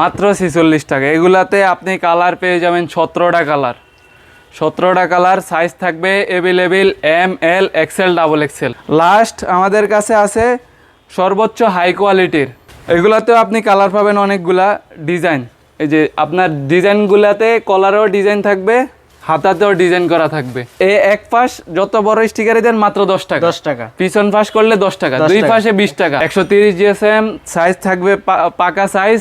মাত্র ছেচল্লিশ টাকা। এগুলাতে আপনি কালার পেয়ে যাবেন সতেরোটা কালার সতেরোটা কালার সাইজ থাকবে available M L XL double XL last আমাদের কাছে আছে সর্বোচ্চ হাই কোয়ালিটির এগুলাতেও আপনি কালার পাবেন অনেকগুলা ডিজাইন এই যে আপনার ডিজাইনগুলাতে কলারও ডিজাইন থাকবে হাতাতেও ডিজাইন করা থাকবে। এ এক পাশ যত বড় স্টিকারে দেন মাত্র দশ টাকা। দশ টাকা। পিছন পাশ করলে দশ টাকা 10 দুই পাশে বিশ টাকা। একশো তিরিশ জিএসএম সাইজ থাকবে পাকা সাইজ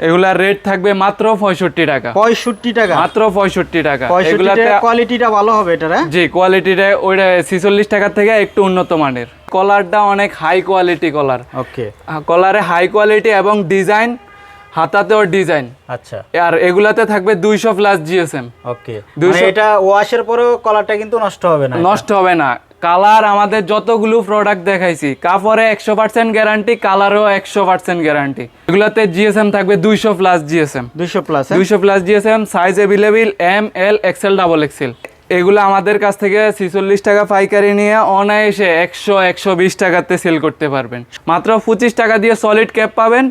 এগুলার রেট থাকবে মাত্র পঁয়ষট্টি টাকা। পঁয়ষট্টি টাকা। মাত্র পঁয়ষট্টি টাকা। এগুলাতে কোয়ালিটিটা ভালো হবে এটা? জি কোয়ালিটিটা ওইটা ছিচল্লিশ টাকা থেকে একটু উন্নত মানের। কলারটা অনেক হাই কোয়ালিটি কলার ওকে। কলারে হাই কোয়ালিটি এবং ডিজাইন হাতাতেও ডিজাইন আচ্ছা। আর এগুলাতে থাকবে দুইশো প্লাস জিএসএম ওকে। দুইশো- মানে এটা ওয়াশের পরেও কলারটা কিন্তু নষ্ট হবে না নষ্ট হবে না। কালার আমাদের যতগুলো প্রোডাক্ট দেখাইছি কাপড়ে একশো পার্সেন্ট গ্যারান্টি কালারও একশো পার্সেন্ট গ্যারান্টি এগুলোতে জিএসএম থাকবে দুইশো প্লাস জিএসএম দুইশো প্লাস দুইশো plus GSM size available M L XL double XL এগুলো আমাদের কাছ থেকে ছিচল্লিশ টাকা পাইকারি নিয়ে অনায়াসে একশো একশো বিশ টাকাতে সেল করতে পারবেন। মাত্র পঁচিশ টাকা দিয়ে সলিড ক্যাপ পাবেন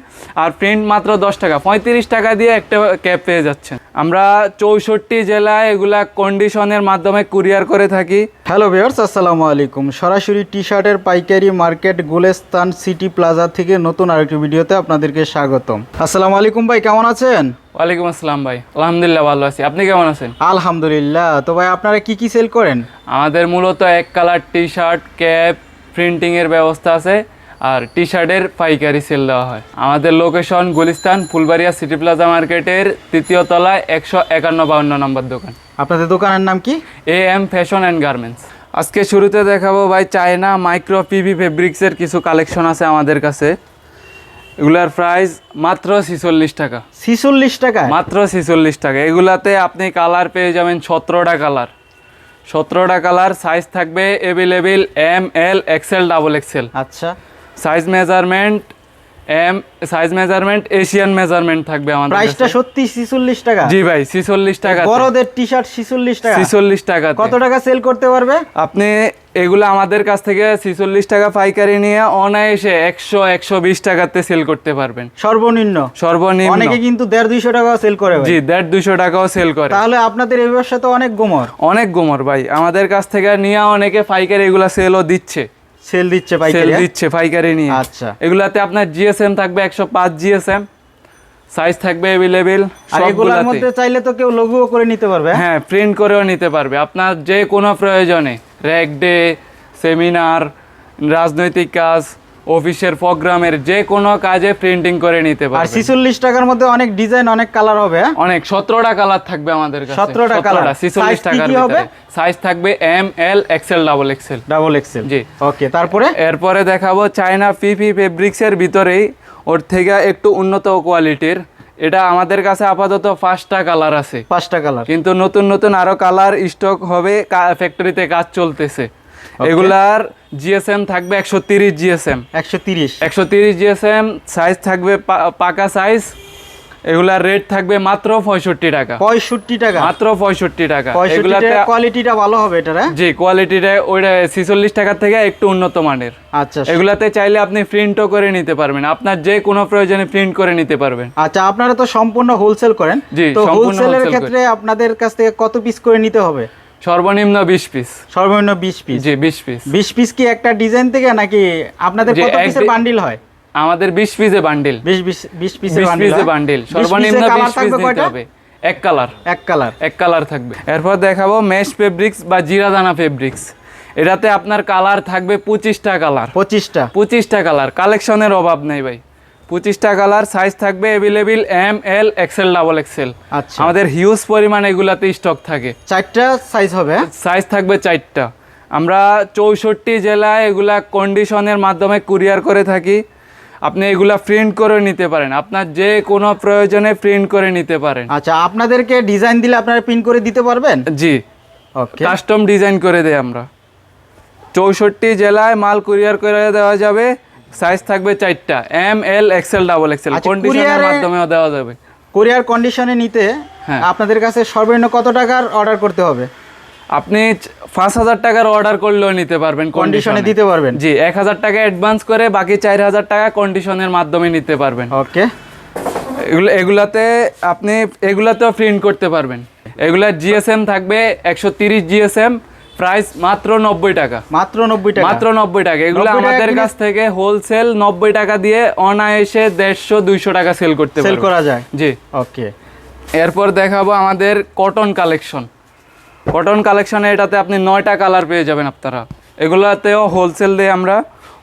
আর প্রিন্ট মাত্র দশ টাকা। পঁয়ত্রিশ টাকা দিয়ে একটা ক্যাপ পেয়ে যাচ্ছেন। আমরা চৌষট্টি জেলায় এগুলা কন্ডিশনের মাধ্যমে কুরিয়ার করে থাকি। হ্যালো ভিউয়ার্স আসসালামু আলাইকুম। সরাসরি টি শার্টের পাইকারি মার্কেট গুলেস্তান সিটি প্লাজা থেকে নতুন আরেকটি ভিডিওতে আপনাদেরকে স্বাগতম। আসসালামু আলাইকুম ভাই, কেমন আছেন? ওয়ালাইকুম আসসালাম ভাই। আলহামদুলিল্লাহ ভালো আছি। আপনি কেমন আছেন? আলহামদুলিল্লাহ। তো ভাই আপনারা কি কি সেল করেন? আমাদের মূলত এক কালার টি শার্ট ক্যাপ প্রিন্টিংয়ের ব্যবস্থা আছে আর টি শার্টের পাইকারি সেল দেওয়া হয়। আমাদের location Gulistan Fulbaria city plaza মার্কেটের তৃতীয় তলায় একশো একান্ন বাউন্ন নম্বর দোকান। আপনাদের দোকানের নাম কি? A M fashion and garments আজকে শুরুতে দেখাবো ভাই চায়না মাইক্রো পিভি ফেব্রিক্সের কিছু কালেকশন আছে আমাদের কাছে। এগুলার প্রাইস মাত্র ছিচল্লিশ টাকা। ছিচল্লিশ টাকা? মাত্র ছিচল্লিশ টাকা। এগুলাতে আপনি কালার পেয়ে যাবেন সতেরোটা কালার সতেরোটা কালার সাইজ থাকবে available M L XL double XL আচ্ছা। Size measurement M size measurement Asian measurement থাকবে আমাদের প্রাইসটা সত্যি ছিচল্লিশ টাকা। জি ভাই ছিচল্লিশ টাকা। বড়দের টি শার্ট ছিচল্লিশ টাকা। ছিচল্লিশ টাকা। কত টাকা সেল করতে পারবে? আপনি এগুলো আমাদের কাছ থেকে ছিচল্লিশ টাকা পাইকারি নিয়ে অনায়াসে একশো একশো বিশ টাকাতে সেল করতে পারবেন। সর্বনিম্ন। সর্বনিম্ন। অনেকে কিন্তু দেড় দুইশো টাকা সেল করে জি দেড় দুশো টাকাও সেল করে। তাহলে আপনাদের এই ব্যবসা তো অনেক গোমর। অনেক গোমর ভাই। আমাদের কাছ থেকে নিয়ে অনেকে পাইকারি এগুলা সেলও দিচ্ছে। সেল দিচ্ছে পাইকারি সেল দিচ্ছে পাইকারি নিয়ে। আচ্ছা। এগুলাতে আপনার জিএসএম থাকবে একশো পাঁচ জিএসএম সাইজ থাকবে অ্যাভেলেবেল আর এগুলোর মধ্যে চাইলে তো কেউ লঘুও করে নিতে পারবে হ্যাঁ? হ্যাঁ প্রিন্ট করেও নিতে পারবে। আপনার যে কোনো প্রয়োজনে র্যাক ডে সেমিনার রাজনৈতিক কাজ অফিসের প্রোগ্রামের যে কোনো কাজে প্রিন্টিং করে নিতে আর পারবে ছিচল্লিশ টাকার মধ্যে অনেক ডিজাইন অনেক কালার হবে হ্যাঁ? অনেক সতেরোটা কালার থাকবে আমাদের কাছে। 17টা colour। ছিচল্লিশ Size কি টাকার হবে? সাইজ থাকবে M L XL double XL double XL জি। ওকে তারপরে? এরপরে দেখাবো চায়না পিপি ফেব্রিক্সের ভিতরেই ওর থেকে একটু উন্নত কোয়ালিটির এটা আমাদের কাছে আপাতত পাঁচটা কালার আছে। পাঁচটা কালার কিন্তু নতুন নতুন আরও কালার স্টক হবে ফ্যাক্টরিতে কাজ চলতেছে। এগুলার জিএসএম থাকবে একশো তিরিশ জিএসএম একশো তিরিশ। একশো তিরিশ জিএসএম সাইজ থাকবে পাকা সাইজ এগুলার রেট থাকবে মাত্র পঁয়ষট্টি টাকা। পঁয়ষট্টি টাকা। মাত্র পঁয়ষট্টি টাকা। এগুলাতে কোয়ালিটিটা ভালো হবে এটা? জি কোয়ালিটিটা ওইটা ছিচল্লিশ টাকার থেকে একটু উন্নত মানের। আচ্ছা। এগুলাতে চাইলে আপনি প্রিন্টও করে নিতে পারবেন। আপনার যে কোনো প্রয়োজনে প্রিন্ট করে নিতে পারবেন। আচ্ছা আপনারা তো সম্পূর্ণ হোলসেল করেন। জি, তো হোলসেলের ক্ষেত্রে আপনাদের কাছ থেকে কত পিস করে নিতে হবে? সর্বনিম্ন বিশ পিস সর্বনিম্ন বিশ পিস জি বিশ পিস বিশ পিস কি একটা ডিজাইন থেকে নাকি আপনাদের কত পিসের বান্ডিল হয়? আমাদের বিশ পিসে বান্ডিল বিশ বিশ বিশ পিসের বিশ বান্ডিল পিসে বান্ডিল সর্বনিম্ন বিশ পিস নিতে হবে। এক কালার এক কালার এক কালার থাকবে। এরপর দেখাবো মেশ ফেব্রিক্স বা জিরাদানা ফেব্রিক্স এটাতে আপনার কালার থাকবে পঁচিশটা কালার পঁচিশটা। পঁচিশটা কালার কালেকশনের অভাব নেই ভাই। পঁচিশটা কালার সাইজ থাকবে available M L XL double XL আচ্ছা। আমাদের হিউজ পরিমাণ এগুলাতে স্টক থাকে। চারটা সাইজ হবে হ্যাঁ? সাইজ থাকবে চারটা। আমরা চৌষট্টি জেলায় এগুলা কন্ডিশনের মাধ্যমে কুরিয়ার করে থাকি। আপনি এগুলা প্রিন্ট করে নিতে পারেন। আপনার যে কোনো প্রয়োজনে প্রিন্ট করে নিতে পারেন। আচ্ছা আপনাদেরকে ডিজাইন দিলে আপনারা প্রিন্ট করে দিতে পারবেন? জি। ওকে কাস্টম ডিজাইন করে দেয় আমরা। চৌষট্টি জেলায় মাল কুরিয়ার করে দেওয়া যাবে। সাইজ থাকবে চারটা M L XL double XL কন্ডিশনের মাধ্যমেও দেওয়া যাবে। কোরিয়ার কন্ডিশনে নিতে হ্যাঁ। আপনাদের কাছে সর্বনিম্ন কত টাকার অর্ডার করতে হবে? আপনি পাঁচ হাজার টাকার অর্ডার করলেও নিতে পারবেন কন্ডিশনে দিতে পারবেন। জি এক হাজার টাকা অ্যাডভান্স করে বাকি চার হাজার টাকা কন্ডিশনের মাধ্যমে নিতে পারবেন। ওকে এগুলো এগুলাতে আপনি এগুলাতেও প্রিন্ট করতে পারবেন। এগুলার জিএসএম থাকবে একশো তিরিশ জিএসএম প্রাইস মাত্র নব্বই টাকা। মাত্র নব্বই টাকা। মাত্র নব্বই টাকা। এগুলো আমাদের কাছ থেকে হোলসেল নব্বই টাকা দিয়ে অনায়াসে দেড়শো দুইশো টাকা সেল করতে সেল করা যায়? জি। ওকে এরপর দেখাবো আমাদের কটন কালেকশন কটন কালেকশনে এটাতে আপনি নয়টা কালার পেয়ে যাবেন আপনারা। এগুলোতেও হোলসেল দিয়ে আমরা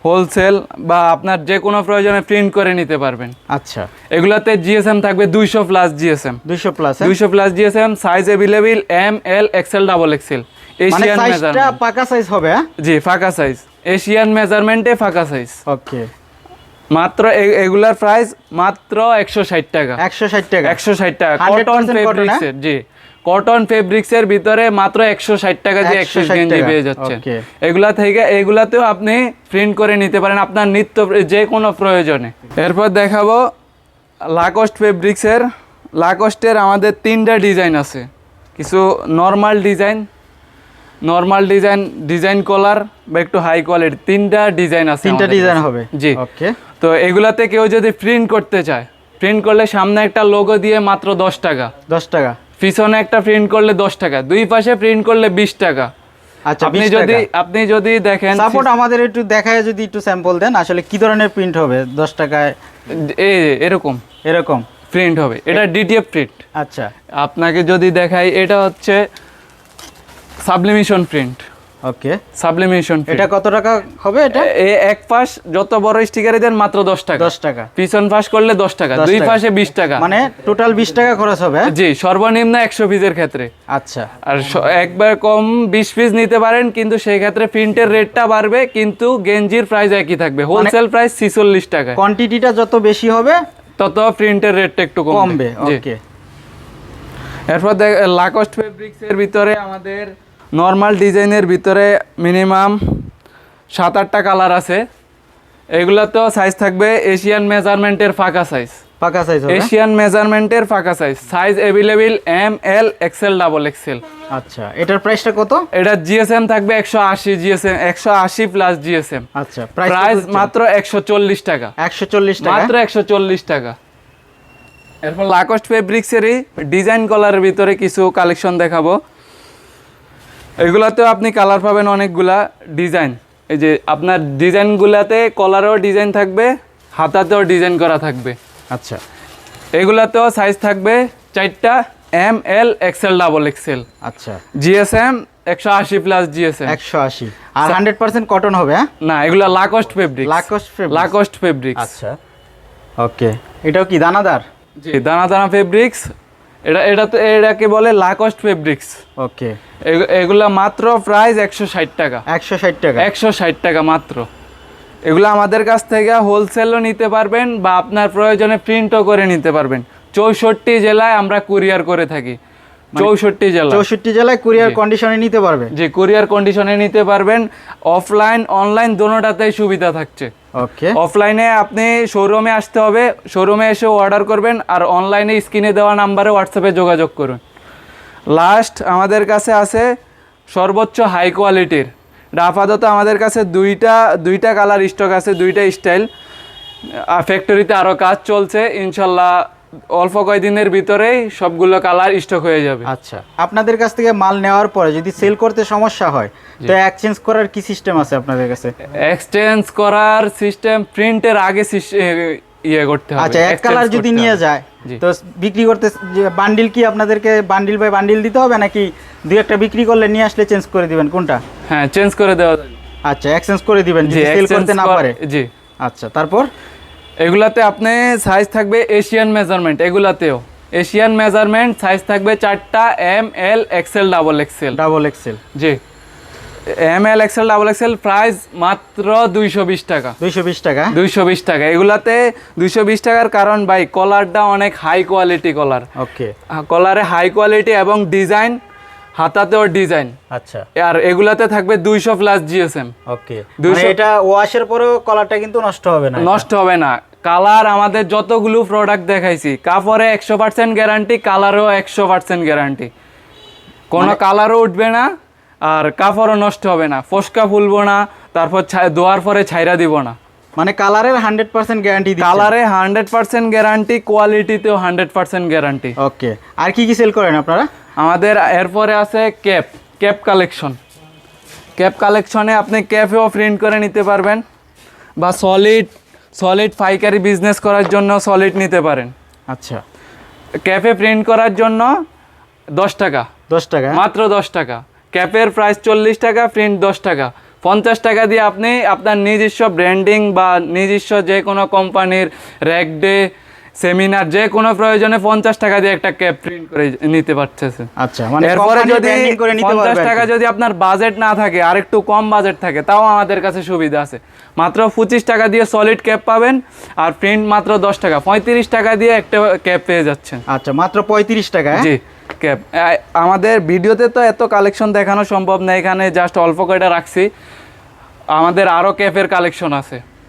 হোলসেল বা আপনার যে কোনো প্রয়োজনে প্রিন্ট করে নিতে পারবেন। আচ্ছা। এগুলাতে জিএসএম থাকবে দুইশো প্লাস জিএসএম দুইশো প্লাস দুইশো plus GSM size available M L XL double XL Asian measurement পাকা সাইজ হবে হ্যাঁ? জি ফাঁকা সাইজ এশিয়ান মেজারমেন্টে ফাঁকা সাইজ ওকে মাত্র এগুলার প্রাইস মাত্র একশো ষাট টাকা। একশো ষাট টাকা। একশো ষাট টাকা। কটন cotton, হ্যাঁ? ফেব্রিক্সের জি। কটন ফেব্রিক্সের ভিতরে মাত্র একশো ষাট টাকা দিয়ে একশো গেঞ্জি পেয়ে যাচ্ছেন এগুলা থেকে এগুলাতেও আপনি প্রিন্ট করে নিতে পারেন আপনার নিত্য যে কোনো প্রয়োজনে। এরপর দেখাবো লাকস্ট ফেব্রিক্সের লাকস্টের আমাদের তিনটা ডিজাইন আছে। কিছু normal design normal design design collar বা একটু হাই কোয়ালিটি তিনটা ডিজাইন আছে তিনটা ডিজাইন হবে। জি। ওকে। তো এগুলাতে কেউ যদি প্রিন্ট করতে চায় প্রিন্ট করলে সামনে একটা লোগো দিয়ে মাত্র দশ টাকা। দশ টাকা। পিছনে একটা প্রিন্ট করলে দশ টাকা দুই পাশে প্রিন্ট করলে বিশ টাকা। আচ্ছা আপনি যদি আপনি যদি দেখেন সাপোর্ট আমাদের একটু দেখায় যদি একটু স্যাম্পল দেন আসলে কি ধরনের প্রিন্ট হবে? দশ টাকায়? এরকম। এরকম? প্রিন্ট হবে। এটা ডিটিএফ প্রিন্ট আচ্ছা। আপনাকে যদি দেখাই এটা হচ্ছে সাবলিমিশন প্রিন্ট ওকে সাবলিমিশন এটা কত টাকা হবে এটা? এ এক পাশ যত বড় স্টিকারে দেন মাত্র দশ টাকা। দশ টাকা। পিছন পাশ করলে দশ টাকা 10 দুই পাশে বিশ টাকা। মানে টোটাল বিশ টাকা খরচ হবে হ্যাঁ? জি সর্বনিম্ন একশো পিসের ক্ষেত্রে। আচ্ছা। আর একবার কম বিশ পিস নিতে পারেন কিন্তু সেই ক্ষেত্রে প্রিন্টের রেটটা বাড়বে কিন্তু গেঞ্জির প্রাইস একই থাকবে। হোলসেল প্রাইস ছিচল্লিশ টাকা। কোয়ান্টিটিটা যত বেশি হবে তত প্রিন্টের রেটটা একটু কমবে। ওকে এরপর দেখ লাকস্ট ফেব্রিক্স এর ভিতরে আমাদের নর্মাল ডিজাইনের ভিতরে মিনিমাম সাত আটটা কালার আছে। এগুলোতেও সাইজ থাকবে এশিয়ান মেজারমেন্টের ফাঁকা সাইজ পাকা সাইজ এশিয়ান মেজারমেন্টের ফাঁকা size size available M L XL double XL আচ্ছা এটার প্রাইসটা কত? এটা জিএসএম থাকবে একশো আশি জিএসএম একশো আশি প্লাস জিএসএম আচ্ছা প্রাইস প্রাইস মাত্র একশো চল্লিশ টাকা। একশো চল্লিশ টাকা? মাত্র একশো চল্লিশ টাকা। এরপর লাকস্ট ফেব্রিক্সেরই ডিজাইন কলারের ভিতরে কিছু কালেকশন দেখাবো। এগুলাতেও আপনি কালার পাবেন অনেকগুলা ডিজাইন এই যে আপনার ডিজাইনগুলাতে কলারও ডিজাইন থাকবে হাতাতেও ডিজাইন করা থাকবে। আচ্ছা। এগুলাতেও সাইজ থাকবে চারটা M L XL double XL আচ্ছা। জিএসএম একশো আশি প্লাস জিএসএম একশো আশি। আর হান্ড্রেড পার্সেন্ট কটন হবে হ্যাঁ? না এগুলা লাকস্ট ফেব্রিক লাকস্ট? লাকস্ট ফেব্রিক্স আচ্ছা। ওকে এটাও কি দানাদার? জি দানা দানা ফেব্রিক্স এটা এটা তো এটাকে বলে লাকস্ট ফেব্রিক্স ওকে এগুলা মাত্র প্রাইস একশো ষাট টাকা। একশো ষাট টাকা। একশো ষাট টাকা মাত্র। এগুলো আমাদের কাছ থেকে হোলসেলও নিতে পারবেন বা আপনার প্রয়োজনে প্রিন্টও করে নিতে পারবেন। চৌষট্টি জেলায় আমরা কুরিয়ার করে থাকি। চৌষট্টি জেলা। চৌষট্টি জেলায় কুরিয়ার কন্ডিশনে নিতে পারবে? যে কুরিয়ার কন্ডিশনে নিতে পারবেন। অফলাইন অনলাইন দোনোটাতেই সুবিধা থাকছে। ওকে অফলাইনে আপনি শোরুমে আসতে হবে শোরুমে এসে অর্ডার করবেন আর অনলাইনে স্ক্রিনে দেওয়া নাম্বারে হোয়াটসঅ্যাপে যোগাযোগ করুন। লাস্ট আমাদের কাছে আছে সর্বোচ্চ হাই কোয়ালিটির আপাতত আমাদের কাছে দুইটা দুইটা কালার স্টক আছে দুইটা স্টাইল ফ্যাক্টরিতে আরও কাজ চলছে ইনশাল্লাহ অল্প কয়েকদিনের ভিতরেই সবগুলো কালার স্টক হয়ে যাবে। আচ্ছা। আপনাদের কাছ থেকে মাল নেওয়ার পরে যদি সেল করতে সমস্যা হয় তো এক্সচেঞ্জ করার কি সিস্টেম আছে আপনাদের কাছে? এক্সচেঞ্জ করার সিস্টেম প্রিন্টের আগে ইয়ে করতে হবে। আচ্ছা এক কালার যদি নিয়ে যায় তো বিক্রি করতে বান্ডিল কি আপনাদেরকে বান্ডিল বাই বান্ডিল দিতে হবে নাকি দুই একটা বিক্রি করলে নিয়ে আসলে চেঞ্জ করে দিবেন? কোনটা? হ্যাঁ চেঞ্জ করে দেওয়া যাবে। আচ্ছা এক্সচেঞ্জ করে দিবেন যদি সেল করতে না পারে। জি। আচ্ছা তারপর? এগুলাতে আপনি সাইজ থাকবে এশিয়ান মেজারমেন্ট এগুলাতেও। এশিয়ান মেজারমেন্ট সাইজ থাকবে চারটা M L XL double XL double XL জি। M L XL double XL price মাত্র দুইশো বিশ টাকা। দুইশো বিশ টাকা। দুইশো বিশ টাকা। এগুলাতে দুইশো বিশ টাকার কারণ ভাই কলারটা অনেক হাই কোয়ালিটি কলার ওকে কলারে হাই কোয়ালিটি এবং ডিজাইন হাতাতেও ডিজাইন আচ্ছা। আর এগুলাতে থাকবে দুইশো প্লাস জিএসএম ওকে। দুইশো- মানে এটা ওয়াশের পরেও কলারটা কিন্তু নষ্ট হবে না নষ্ট হবে না। কালার আমাদের যতগুলো প্রোডাক্ট দেখাইছি কাপড়ে একশো পার্সেন্ট গ্যারান্টি কালারও একশো পার্সেন্ট গ্যারান্টি কোনো কালারও উঠবে না আর কাপড়ও নষ্ট হবে না। ফসকা ফুলবো না তারপর ধোয়ার পরে ছাইরা দিব না। মানে কালারের হান্ড্রেড পার্সেন্ট গ্যারান্টি কালারে হান্ড্রেড পার্সেন্ট গ্যারান্টি কোয়ালিটিতেও হান্ড্রেড পার্সেন্ট গ্যারান্টি ওকে। আর কি কি সেল করেন আপনারা? আমাদের এরপরে আছে ক্যাপ ক্যাপ কালেকশন। ক্যাপ কালেকশনে আপনি ক্যাপেও প্রিন্ট করে নিতে পারবেন বা সলিড সলিড পাইকারি বিজনেস করার জন্য সলিড নিতে পারেন। আচ্ছা। ক্যাপে প্রিন্ট করার জন্য দশ টাকা। দশ টাকা? মাত্র দশ টাকা। ক্যাপের প্রাইস চল্লিশ টাকা প্রিন্ট দশ টাকা। পঞ্চাশ টাকা দিয়ে আপনি আপনার নিজস্ব ব্র্যান্ডিং বা নিজস্ব যে কোনো কোম্পানির র্যাক ডে সেমিনার যে কোনো প্রয়োজনে পঞ্চাশ টাকা দিয়ে একটা ক্যাপ প্রিন্ট করে নিতে পারতেছে। আচ্ছা মানে এরপরে যদি পঞ্চাশ টাকা যদি আপনার বাজেট না থাকে আর একটু কম বাজেট থাকে তাও আমাদের কাছে সুবিধা আছে। মাত্র পঁচিশ টাকা দিয়ে সলিড ক্যাপ পাবেন আর প্রিন্ট মাত্র দশ টাকা। পঁয়ত্রিশ টাকা দিয়ে একটা ক্যাপ পেয়ে যাচ্ছেন। আচ্ছা মাত্র পঁয়ত্রিশ টাকা হ্যাঁ? জি ক্যাপ আমাদের ভিডিওতে তো এত কালেকশন দেখানো সম্ভব না এখানে জাস্ট অল্প কয়টা রাখছি। আমাদের আরও ক্যাপের কালেকশন আছে।